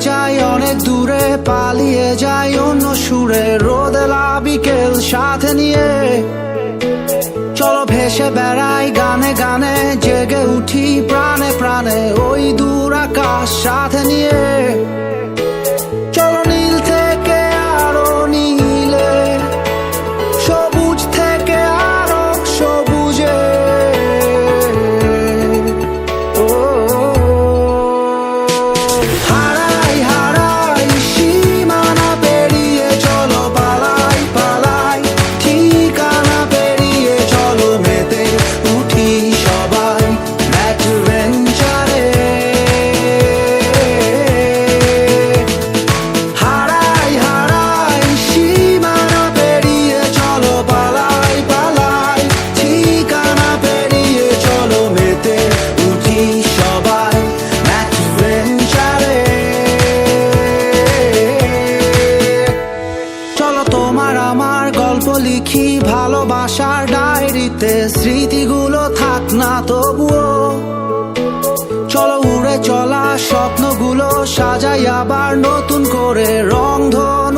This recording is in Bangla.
যাই অনেক দূরে পালিয়ে যাই অন্য সুরে রোদেলা বিকেল সাথে নিয়ে। চলো ভেসে বেড়াই, গানে গানে জেগে উঠি প্রাণে গল্প লিখি, ভালোবাসার ডায়েরিতে স্মৃতিগুলো থাক না তবুও। চলো উড়ে চলা স্বপ্নগুলো সাজাই আবার নতুন করে রং ধনুতে রাঙিও